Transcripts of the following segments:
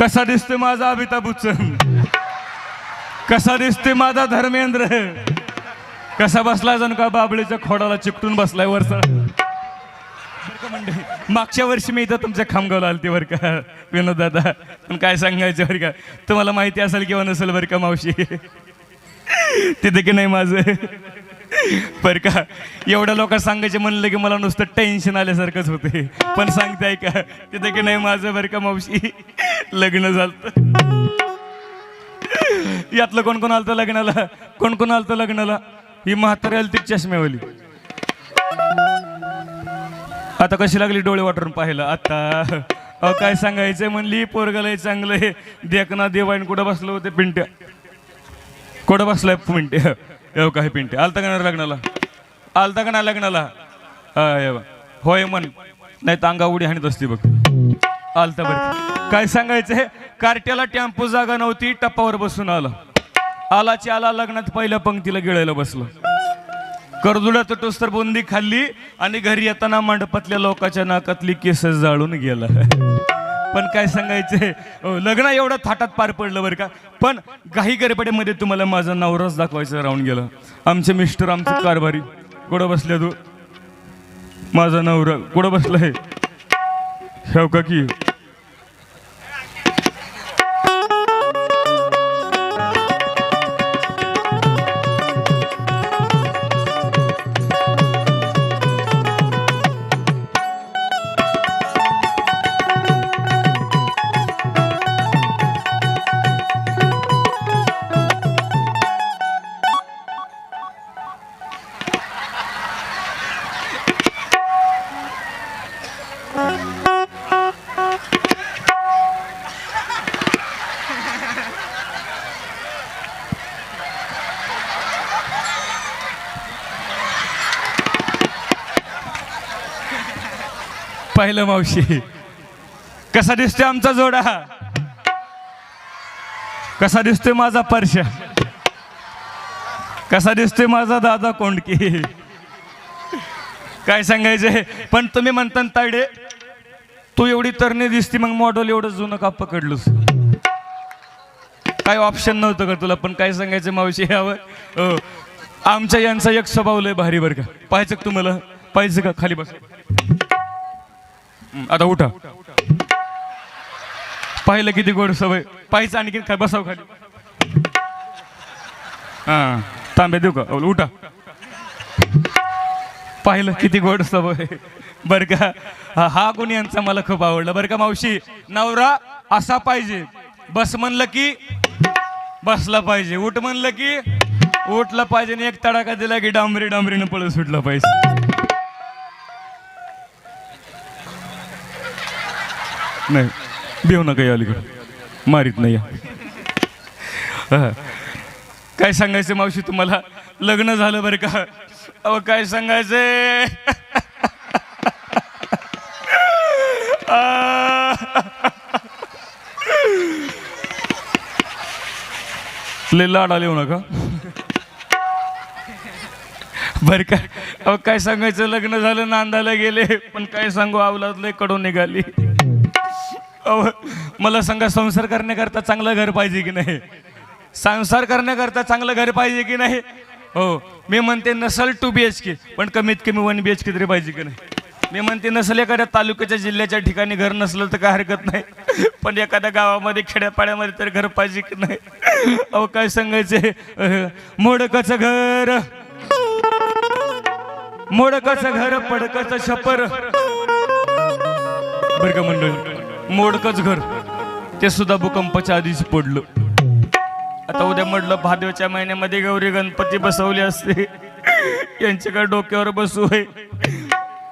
कसा दिसतोय माझा अमिताभ बच्चन? कसा दिसतोय माझा धर्मेंद्र? कसा बसलाय जण का बाबळीच्या खोडाला चिकटून बसलाय वरचा? मागच्या वर्षी मी इथं तुमच्या खामगावला आलती बरं का विनोद दादा पण काय सांगायचं बरं का तुम्हाला माहिती असेल किंवा नसेल बरं का मावशी? तिथे की नाही माझं? बरं का? एवढ्या लोक सांगायचे म्हणलं की मला नुसतं टेन्शन आल्यासारखंच होते. पण सांगते ऐका तिथे की नाही माझं बरं का मावशी लग्न झालं यातलं कोण कोण आलतं लग्नाला? कोण कोण आलतं लग्नाला? ही म्हातारी आली ती चष्म्यावाली. आता कशी लागली डोळे वाटून पाहिलं? आता. अहो काय सांगायचंय म्हणली? पोरगाला चांगलं हे देखना देवाईन कुठं बसलं होते पिंट्या? कुठं बसलाय पिंट्या? येऊ काय पिंटे? आलता का नाही लग्नाला? आलता का नाही लग्नाला? बा. होय मन नाही तर अंगा उडी हाणीत असते बघ. आलता बरं. काय सांगायचंय कार्ट्याला टेम्पो जागा नव्हती टप्पावर बसून आला. आलाची आला लग्नात पहिल्या पंक्तीला गिळायला बसलं. करदुड्याचं टोस्तर बुंदी खाल्ली आणि घरी येताना मंडपातल्या लोकांच्या नाकातली केस जाळून गेला. पण काय सांगायचंय लग्न एवढं थाटात पार पडलं बरं का? पण काही गडबडीमध्ये तुम्हाला माझा नवराच दाखवायचं राहून गेलं. आमचे मिस्टर आमचे कारभारी कुठं बसले तू? माझा नवरा कुठं बसलाय? ठेव का की? पाहिलं मावशी. कसा दिसतोय आमचा जोडा? कसा दिसतोय माझा परशा कसा दिसतोय माझा दादा कोंडकी? काय सांगायचंय पण तुम्ही म्हणता तायडे तू एवढी तरणी दिसती मग मॉडेल एवढं जुनं का पकडलोस? काय ऑप्शन नव्हतं का तुला? पण काय सांगायचं मावशी यावर? हो. आमच्या यांचा एक स्वभाव लय भारी बरं का. पाहायचं तुम्हाला? पाहिजे का? खाली बस. आता उठा. पाहिलं किती गोड सवय. पाहिजे आणखी काय बसाव खाली. हा तांबे देऊ का? उठा. पाहिलं किती गोड सवय. बर का हा- हा गुण यांचा मला खूप आवडला. बरं का मावशी? नवरा असा पाहिजे. बस म्हणलं की बसला पाहिजे. उठ म्हणलं की उठला पाहिजे आणि एक तडाखा दिला की डांबरी डांबरीनं पळत सुटला पाहिजे. नाही. भिऊ नका या अलीकडे. मारीत नाही या. काय सांगायचं मावशी तुम्हाला? लग्न झालं बरं का? अहो काय सांगायचंय? ले लाड आले नका. बरं का? अहो काय सांगायचं? लग्न झालं नांदायला गेले पण काय सांगू? आवलात लयकडून निघाली. मला सांगा संसार करण्याकरता चांगलं घर पाहिजे की नाही? संसार करण्याकरता चांगलं घर पाहिजे की नाही? हो मी म्हणते नसल टू बी एच के पण कमीत कमी वन बी एच के तरी पाहिजे की नाही? मी म्हणते नसल एखाद्या तालुक्याच्या जिल्ह्याच्या ठिकाणी घर नसलं तर काय हरकत नाही? पण एखाद्या गावामध्ये खेड्यापाड्यामध्ये तर घर पाहिजे की नाही? अहो काय सांगायचे मोडकाचं घर. मोडकाचं घर पडकाचं छपर. बरं का मंडळी? मोडकच घर. ते सुद्धा भूकंपाच्या आधीच पडलं. आता उद्या म्हटलं भादवच्या महिन्यामध्ये गौरी गणपती बसवले असते. यांच्याकडे डोक्यावर बसू आहे.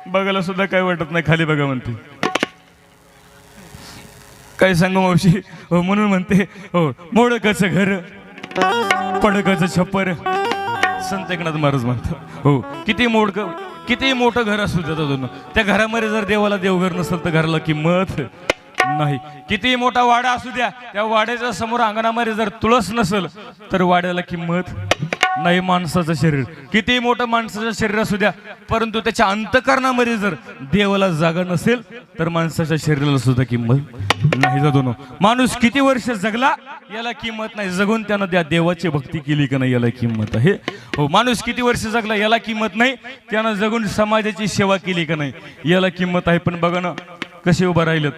बघायला सुद्धा काय वाटत नाही खाली बघा म्हणते. काय सांगू मावशी? हो म्हणून म्हणते हो मोडकच घर पडकच छप्पर. संत एकनाथ महाराज म्हणतात हो किती मोडक किती मोठं घर असू द्या त्या घरामध्ये जर देवाला देवघर नसेल तर घराला किंमत. नाही. किती मोठा वाडा असू द्या त्या वाड्याच्या समोर अंगणामध्ये जर तुळस नसेल तर वाड्याला किंमत नाही माणसाचं शरीर. किती मोठं माणसाचं शरीर असू द्या परंतु त्याच्या अंतकरणामध्ये जर देवाला जागा नसेल तर माणसाच्या शरीराला सुद्धा किंमत नाही जातो माणूस किती वर्ष जगला याला किंमत नाही. जगून त्यानं त्या देवाची भक्ती केली का नाही याला किंमत आहे. हो माणूस किती वर्ष जगला याला किंमत नाही. त्यानं जगून समाजाची सेवा केली का नाही याला किंमत आहे. पण बघा ना कसे उभं राहिलं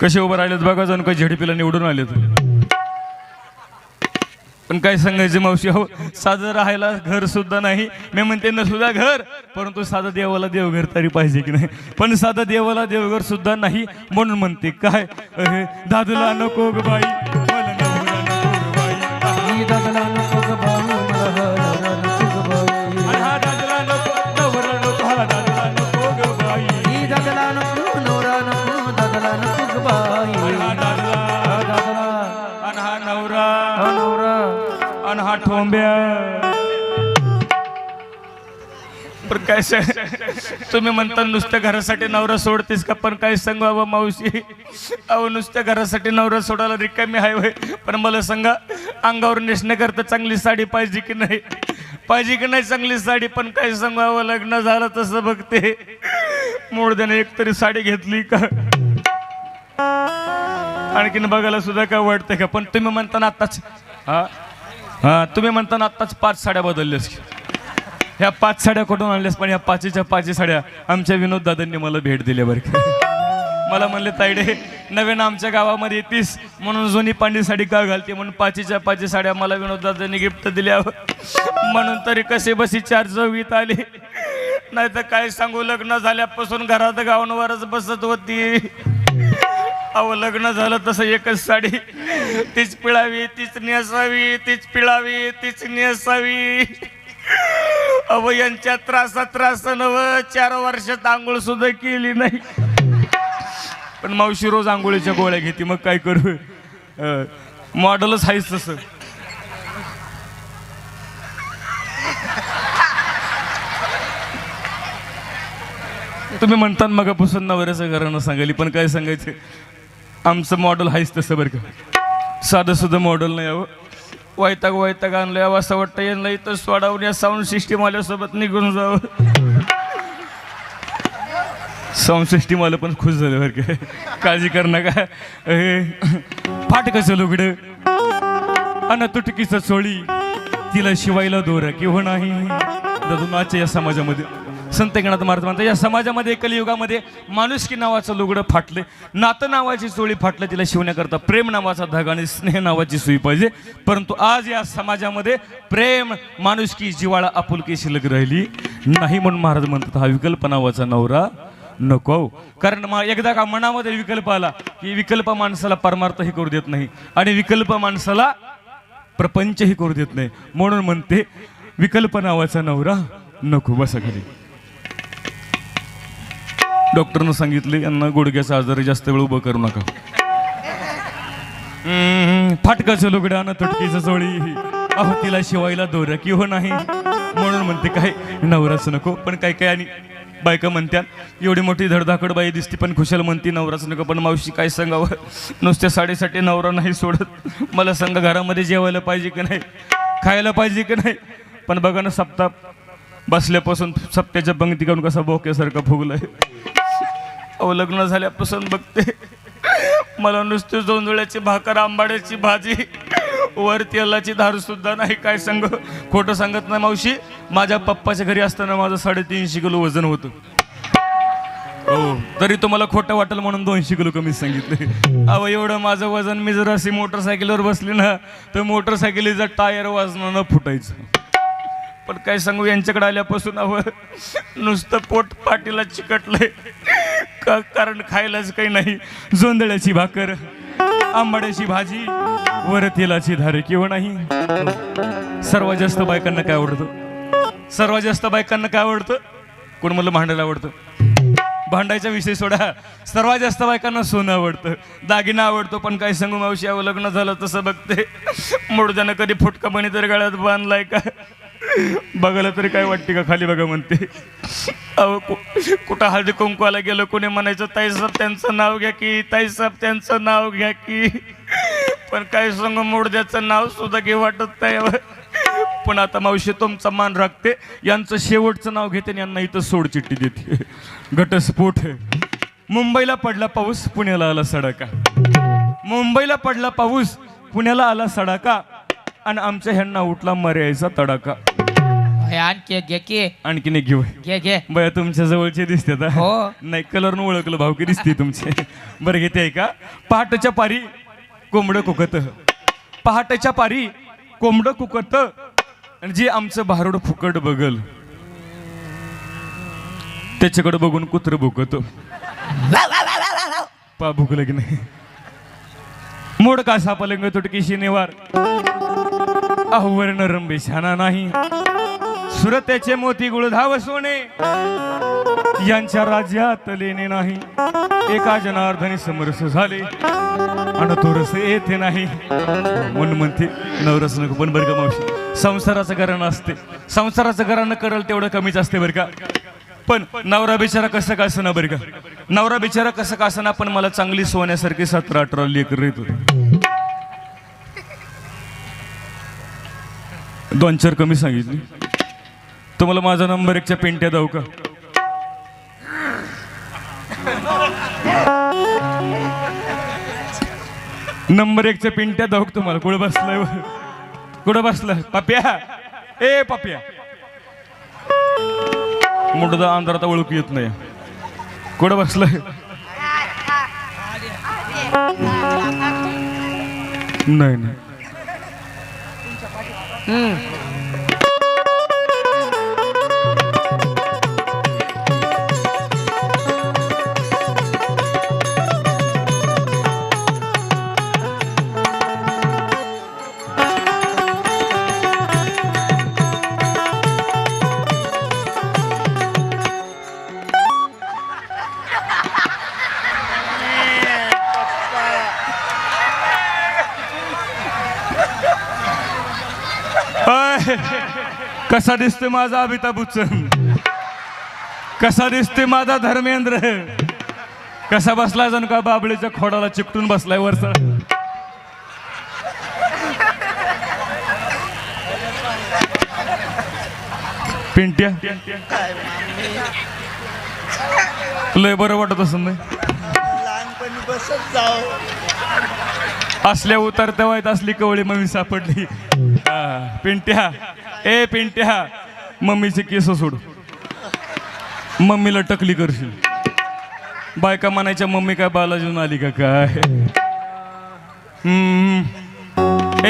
कसे उभं राहिलेत बघा जण काही झेडपीला निवडून आलेत? पण काय सांगायचं मावशी हो साधं राहायला घर सुद्धा नाही. मी म्हणते ना सुद्धा घर परंतु साधं देवाला देवघर तरी पाहिजे की नाही. पण साधं देवाला देवघर सुद्धा नाही म्हणून म्हणते काय? दादला नको ग बाई. काय स- तुम्ही म्हणता नुसत्या घरासाठी नवरा सोडतेस का? पण काय सांगू बाबा मावशी? अहो नुसत्या घरासाठी नवरा सोडायला रिकामी आहे होय. पण मला सांगा अंगावर नेसण्याकरता चांगली साडी पाहिजे की नाही? पाहिजे की नाही चांगली साडी? पण काय सांगू अहो लग्न झालं तसं बघते. मोडद्याने एक तरी साडी घेतली का? आणखीन बघायला सुद्धा काय वाटतंय का? पण तुम्ही म्हणताना आत्ताच हा. हा तुम्ही म्हणताना आत्ताच पाच साड्या बदलल्यास ह्या पाच साड्या कुठून आणल्यास? पण ह्या पाचीच्या पाचही साड्या आमच्या विनोद दादांनी मला भेट दिली बरं का. मला म्हणले तायडे नवीन आमच्या गावामध्ये येतीस म्हणून जुनी पांढरी साडी का घालते? म्हणून पाचीच्या पाचही साड्या मला विनोद दादांनी गिफ्ट दिल्या. म्हणून तरी कसे बसी चार चवीत आले. नाही तर काय सांगू लग्न झाल्यापासून घरात गावांवरच बसत होती. अहो लग्न झालं तसं एकच साडी. तीच पिळावी तीच नेसावी तीच पिळावी तीच नेसावी. अहो यांच्या त्रासात त्रास नव चार वर्षात आंघोळ सुद्धा केली नाही. पण मावशी रोज आंघोळीच्या गोळ्या घेते मग काय करू? मॉडेलच आहेच तसं. तुम्ही म्हणता मगापासून नवऱ्याचं घरानं सांगायली पण काय सांगायचं? आमचं मॉडेल आहेच तसं बरं का. साधं सुद्धा मॉडेल नाही अहो. वैताग वैताग आणलं यावं असं वाटतं यांना इथं सोडावून या साऊंड सिस्टीम आल्यासोबत निघून जावं. साऊंड सिस्टीम आलं पण खुश झालं बरं का. काळजी कर नका. हे फाटकाचं लुगडं अन तुटकीचं चोळी. तिला शिवायला दोर किंवा नाही. ददुनाच्या या समाजामध्ये संत एकनाथ महाराज म्हणतात या समाजामध्ये कलियुगामध्ये माणुसकी नावाचं लुगडं फाटले नातं नावाची चोळी फाटलं तिला शिवण्याकरता प्रेम नावाचा धागा आणि स्नेह नावाची सुई पाहिजे. परंतु आज या समाजामध्ये प्रेम माणुसकी जिवाळा आपुलकी शिल्लक राहिली नाही म्हणून महाराज म्हणतात हा विकल्प नावाचा नवरा नको हो. कारण एकदा का मनामध्ये विकल्प आला की विकल्प माणसाला परमार्थही करू देत नाही आणि विकल्प माणसाला प्रपंचही करू देत नाही. म्हणून म्हणते विकल्प नावाचा नवरा नको बसा घरी. डॉक्टरनं सांगितले यांना गुडघ्याचा आजारी जास्त वेळ उभं करू नका. हम्म, फाटकाचं लुगडं ना तुटकीचं चोळी अहो तिला शिवायला दोर की हो नाही? म्हणून म्हणते काय नवराच नको पण काय काय आणि बायका म्हणत्या एवढी मोठी धडधाकड बाई दिसते पण खुशाल म्हणते नवराच नको पण मावशी काय सांगावं? नुसत्या साडेसाठी नवरा नाही सोडत. मला सांगा घरामध्ये जेवायला पाहिजे की नाही? खायला पाहिजे की नाही? पण बघा ना सप्ताह बसल्यापासून सप्त्याच्या पंक्ती काढून कसा बोक्यासारखा फुगलाय. अहो लग्न झाल्यापासून बघते. मला नुसते जोंधळ्याची भाकर आंबाड्याची भाजी वर तेलाची धार सुद्धा नाही काय सांग खोटं सांगत नाही मावशी. माझ्या पप्पाच्या घरी असताना माझं साडेतीनशे किलो वजन होतं. हो तरी तुम्हाला खोटं वाटेल म्हणून दोनशे किलो कमीच सांगितले. अहो एवढं माझं वजन मी जर अशी मोटरसायकलवर बसली ना तर मोटरसायकलीचा टायर वाजणं फुटायचं. पण काय सांगू यांच्याकडे आल्यापासून अव नुसतं पोट पाटीला चिकटलंय. का? कारण खायलाच काही नाही. जोंधळ्याची भाकर आंबाड्याची भाजी वर तेलाची धारे किंवा नाही. सर्वात जास्त बायकांना काय आवडतं? सर्वात जास्त बायकांना काय आवडतं? कोण मला भांडायला आवडतं? भांडायचा विषय सोडा. सर्वात जास्त बायकांना सोनं आवडतं. दागिना आवडतो पण काय सांगू मावशी लग्न झालं तसं बघते. मोडजानं कधी फुटका बनी तर गळ्यात बांधलाय का? बघायला तरी काय वाटते का खाली बघा म्हणते. अहो कुठं हळदी कुंकवाला गेलो कोणी म्हणायचं ताईसाहेब त्यांचं नाव घ्या की ताईसाहेब त्यांचं नाव घ्या की. पण काय संग मोडद्याचं नाव सुद्धा घे वाटत नाही. पण आता मावशी तुमचा मान राखते. यांचं शेवटचं नाव घेते आणि यांना इथं सोड चिठ्ठी देते. घटस्फोट. मुंबईला पडला पाऊस पुण्याला आला सडाका. मुंबईला पडला पाऊस पुण्याला आला सडाका. आणि आमच्या ह्यांना उठला मर्यायचा तडाका हे आणखी एक घे की आणखीन एक घेऊ. घे घे. बया तुमच्या जवळचे दिसते हो. नाही कलर ओळखलं भावकी दिसते तुमचे. बरं घेते आहे का पहाटच्या पारी कोंबडं कुकत. पहाटच्या पारी कोंबडं कुकत. आणि जे आमचं भारुड फुकट बगल त्याच्याकडे बघून कुत्र भुकत. पा भुकलं की नाही. मोड का सापलंग तुटकीशी निवार. अहवर नरंबे शाना नाही. सुरतेचे मोती गुळधाव सोने. यांच्या राज्यात लेणे नाही. एका जनार्दने समरस झाले. आणि तो रस येथे नाही. म्हणून म्हणते नवरस नको पण बरं का मावशी संसाराचं घरण असते. संसाराचं कारण करल तेवढं कमीच असते बरं का. पण नवरा बिचारा कसं का असना बरं का? नवरा बिचारा कसं का असना पण मला चांगली सोन्यासारखी सतरा अठरा लेकर येत होते. दोन चार कमी सांगितली. तुम्हाला माझा नंबर एकच्या पेंट्या जाऊ का? नंबर एकच्या पिंट्या दाऊ तुम्हाला? कुठं बसलाय कुठं बसलाय? पप्या! ए पप्या! मुडदा अंधारात ओळखू येत नाही. कुठं बसलाय? नाही नाही. कसा दिसतोय माझा अमिताभ बच्चन? कसा दिसतोय माझा धर्मेंद्र? कसा बसलाय जण का बाबळीच्या खोडाला चिकटून बसलाय वरचा? पिंट्या? लय बरं वाटत असं नाही? लहानपणी बसत जाऊ. असल्या उतरत्या वयात असली कवळी मम्मी सापडली. हा, पिंट्या. ए पिंट्या. मम्मीचे केस सोड. मम्मीला टकली करशील. बायका म्हणायच्या मम्मी काय बालाजून आली का काय?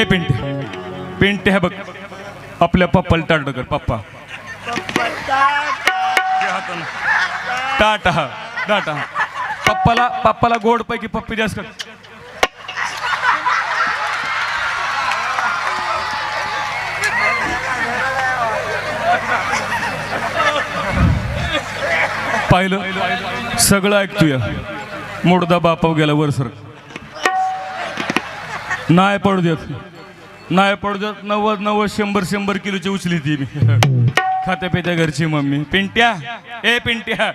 ए पिंट्या. पिंट्या बघ. आपल्या पप्पाला टाट कर पप्पा. टाटा. टाटा. पप्पाला पप्पाला गोड पैकी पप्पी जास्त कर. पाहिलं. सगळं ऐकतोय. मोडदा बापाव गेला वर सर. नाही पडू देत. नाही पडू देत. नव्वद नव्वद शंभर शंभर किलोची उचली ती मी. खात्या पित्या घरची मम्मी. पिंट्या. ए पिंट्या.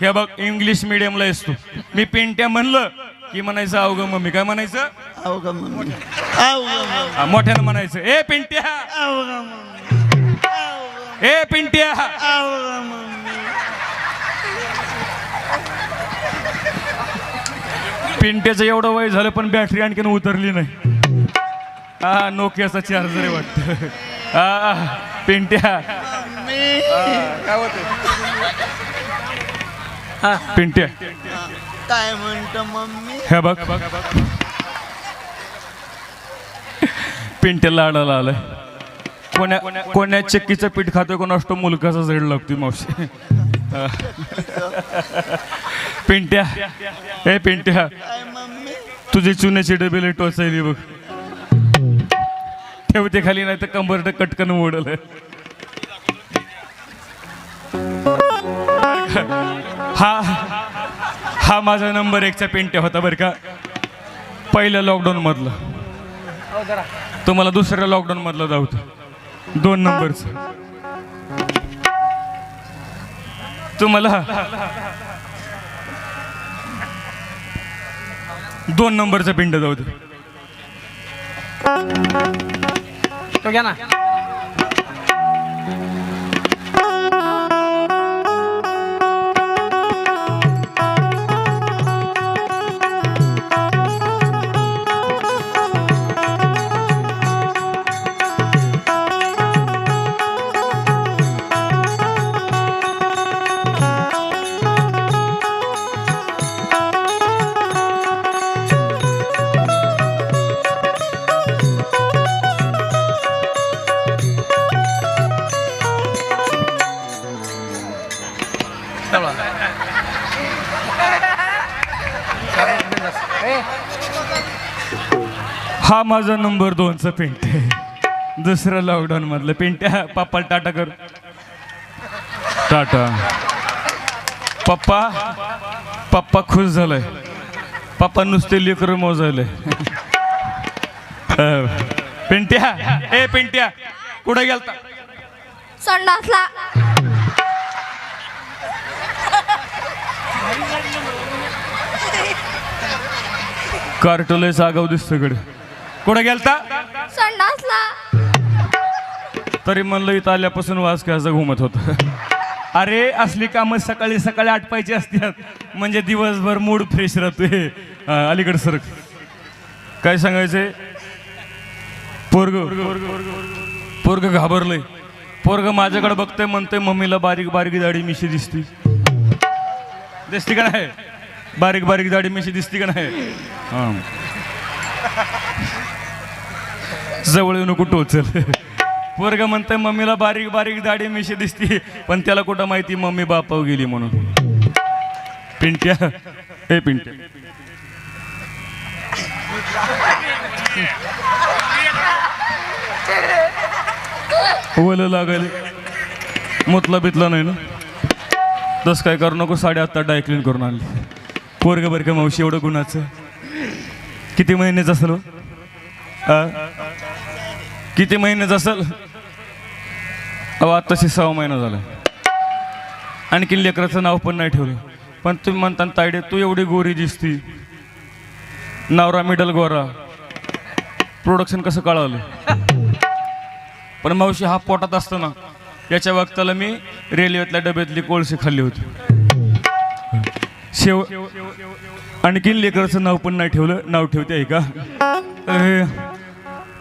हे बघ इंग्लिश मिडियमला असतो मी पिंट्या म्हणलं की म्हणायचं अवघ मम्मी. काय म्हणायचं? अवघा मम्मी. मोठ्यानं म्हणायचं. ए पिंट्या. ए पिंट्या अवघा मम्मी पिंट्याचं एवढं वय झालं पण बॅटरी आणखीन उतरली नाही. हा नोकियाचा चार्जर आहे वाटतं. हा पिंट्या. मी? पिंट्या. काय म्हणतो मम्मी? हे बघ. पिंट्या लाडाला आलाय. कोण्या कोण्या चक्कीचं पीठ खातोय कोण असतो मुलकाचा झेड लागतोय मावशी. पिंट्या. ए पिंट्या. तुझे चुन्याची डबेले टोचायली बघ. ठेवते खाली नाही तर कंबरट कटकन मोडल. हा हा माझा नंबर एकचा पेंट्या होता बरं का. पहिल्या लॉकडाऊन मधला. तुम्हाला दुसऱ्या लॉकडाऊन मधला जाऊत दोन नंबरच तुम्हाला दोन नंबरचं पिंड जाऊ दे. तो घ्या ना. हा माझा नंबर दोनचा पेंट. आहे दुसरं लॉकडाऊन मधलं. पेंट पप्पा टाटा कर. टाटा. पप्पा पप्पा खुश झालाय. पप्पा नुसते लेकर मोजायले. पेंट्या ए पेंट्या कुठे गेलता? संडासला. कार्टोले आगाव दिसतो कडे कुठे गेलता? संडासला. तरी म्हणलं इथं आल्यापासून वाज कसा घुमत होत. अरे असली कामं सकाळी सकाळी आटपायची असतात. म्हणजे दिवसभर मूड फ्रेश राहतोय. अलीकडे सर काय सांगायचंय? पोरग पोरग घाबरलंय. पोरग माझ्याकडे बघतंय म्हणतंय मम्मीला बारीक बारीक दाढी मिशी दिसती. दिसती का नाही? बारीक बारीक दाढी मिशी दिसती का नाही? हां. जवळ येऊ नको टोचल पोरग म्हणतंय मम्मीला बारीक बारीक दाढी मिशी दिसती. पण त्याला कुठं माहिती? मम्मी बापाव गेली म्हणून. पिंट्या हे पिंट्या. ओलं लागल मुतला बितला नाही ना? तस काय करू नको साडे आत्ता डायक्लीन करून आणली. पोरग बरं का मावशी एवढं गुणाचं किती महिन्याचं असेल हो? किती महिन्याचं असेल? अहो आत्ताशी सहा महिना झाला. आणखीन लेकराचं नाव पण नाही ठेवलं. पण तुम्ही म्हणता ना, तायडे तू एवढी गोरी दिसती. नवरा मिडल गोरा. प्रोडक्शन कसं कळवलं पण मावशी हा पोटात असताना याच्या वक्ताला मी रेल्वेतल्या डब्यातली कोळशी खाल्ली होती. शेव आणखीन लेकराचं नाव पण नाही ठेवलं. नाव ठेवते आहे का?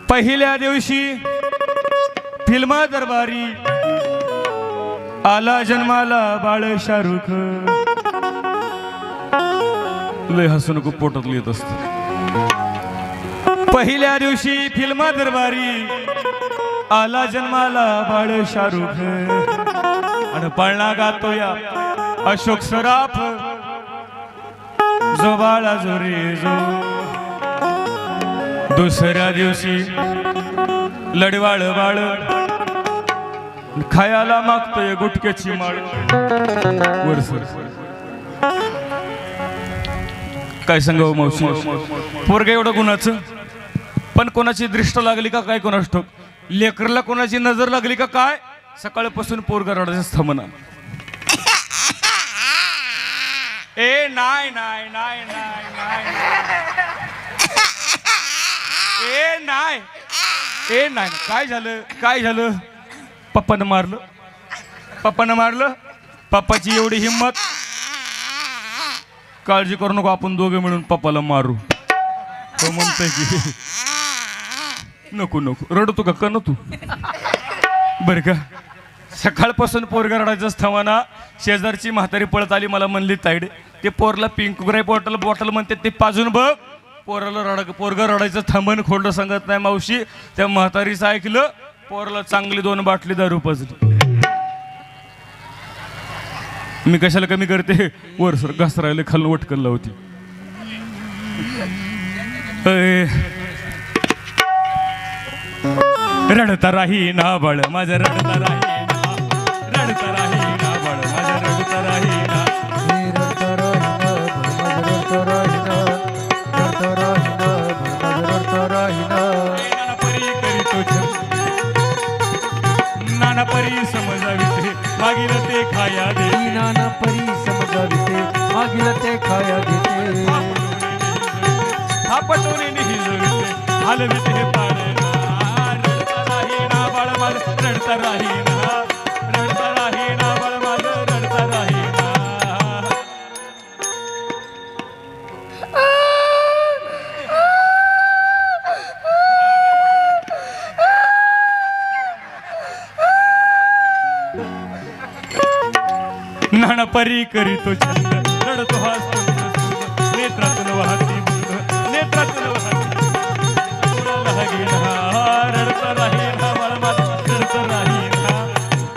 पहिल्या दिवशी फिल्मा दरबारी आला जन्माला बाळ शाहरुख. लय हसू नको पोटात येत असत. पहिल्या दिवशी फिल्मा दरबारी आला जन्माला बाळ शाहरुख. आणि पळणा गातो या अशोक सराफ. जो बाळा जो रे जो दुसऱ्या दिवशी लडवाळ बाळ खायला मागतोय गुटक्याची माळ वर सर काय सांगाव मावशी पोरग एवढं कुणाचं पण कोणाची दृष्ट लागली का काय कोणाच ठोक लेकरला कोणाची नजर लागली का काय सकाळपासून पोरग रडायचं थांबणार ए नाही नाही नाही नाही नाही. ए नाही. ए नाही काय झालं? काय झालं? पप्पानं मारलं. पप्पानं मारलं. पप्पाची एवढी हिंमत. काळजी करू नको आपण दोघे मिळून पप्पाला मारू. तो म्हणतोय की नको नको. रडतो का? का तू. बरं का? सकाळपासून पोरगा रडायचं थांबाना शेजारची म्हातारी पळत आली मला म्हणली ताईड ते पोरला पिंक ग्राई बॉटल बॉटल म्हणते ते पाजून बघ. पोराला रड पोरग रडायचं थांबन खोडलं सांगत नाही मावशी. त्या म्हातारीचं ऐकलं पोराला चांगली दोन बाटली दारू पाजली. मी कशाला कमी करते? वर सर घसरायला खालून वटकन लावती. रडता राही ना बाळ माझं रडता राही. ते ते खाया दे नाना परी समजाविते ते खाया घेते हा पटवणे निहिजविते हे रडता राहीना बाळ रडता नाना परी करीतो छंद. रडतो हा नेत्रातून वाहती नेत्रातून वाहती रडता राही ना बाळ रडता राही ना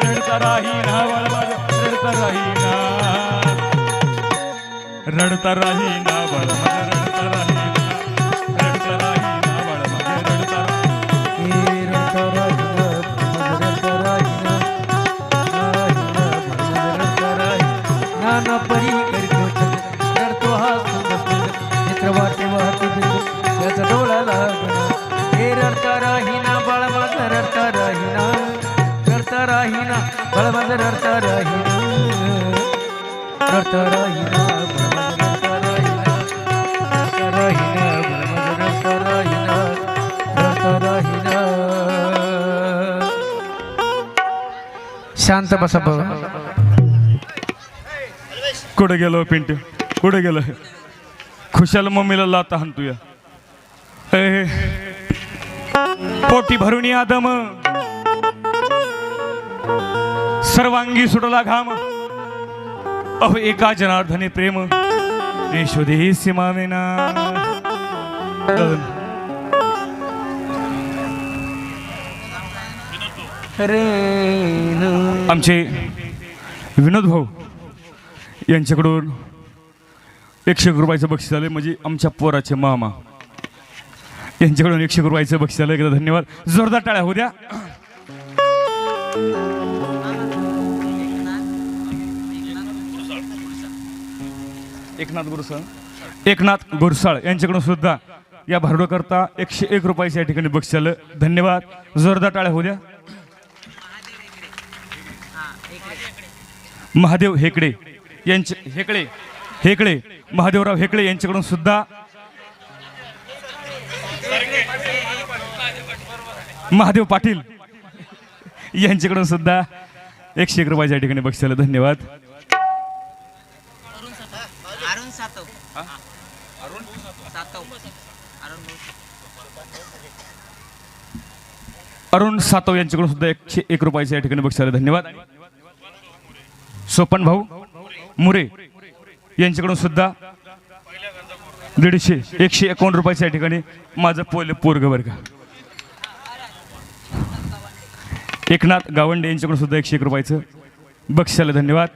रडता राही ना बाळ रडता राही ना रडता राही ना बाळ रडता राहिना, बाळ माझं रडता राहिना. रडता राहिना, बाळ माझं रडता राहिना. शांत बसा भाऊ कुठं गेलो पिंट कुठं गेलो खुशाल मम्मीला लाता हाणतूया ए, पोटी भरून या दम. सर्वांगी सुटला घाम. अहो एका जनार्दने प्रेम. यशोदे सीमावेना रे आमचे विनोद भाऊ यांच्याकडून एकशे एक रुपयाचं बक्षीस आलं म्हणजे आमच्या पोराचे मामा. यांच्याकडून एकशे एक रुपयाचं बक्षीस आलं एकदा धन्यवाद. जोरदार टाळ्या होऊ द्या. एकनाथ गुरुसाळ. एकनाथ गुरसाळ यांच्याकडून सुद्धा या करता एकशे एक रुपयाच्या या ठिकाणी बक्षीस आलं धन्यवाद. जोरदार टाळ्या होऊ द्या. महादेव हेकडे यांचे हेकडे हेकडे. महादेवराव हेकडे यांच्याकडून सुद्धा महादेव पाटील यांच्याकडून सुद्धा एकशे एक रुपयाच्या ठिकाणी बक्षीस आलं धन्यवाद. अरुण सातव. यांच्याकडून सुद्धा एकशे एक रुपयाच्या या ठिकाणी बक्षीस आलं धन्यवाद. सोपन भाऊ मुरे यांच्याकडून सुद्धा दीडशे एकशे एकावन्न रुपयाच्या या ठिकाणी माझं पोल पोरग वर्ग एकनाथ गावंडे यांच्याकडून सुद्धा एकशे एक रुपयाचं बक्षाला धन्यवाद.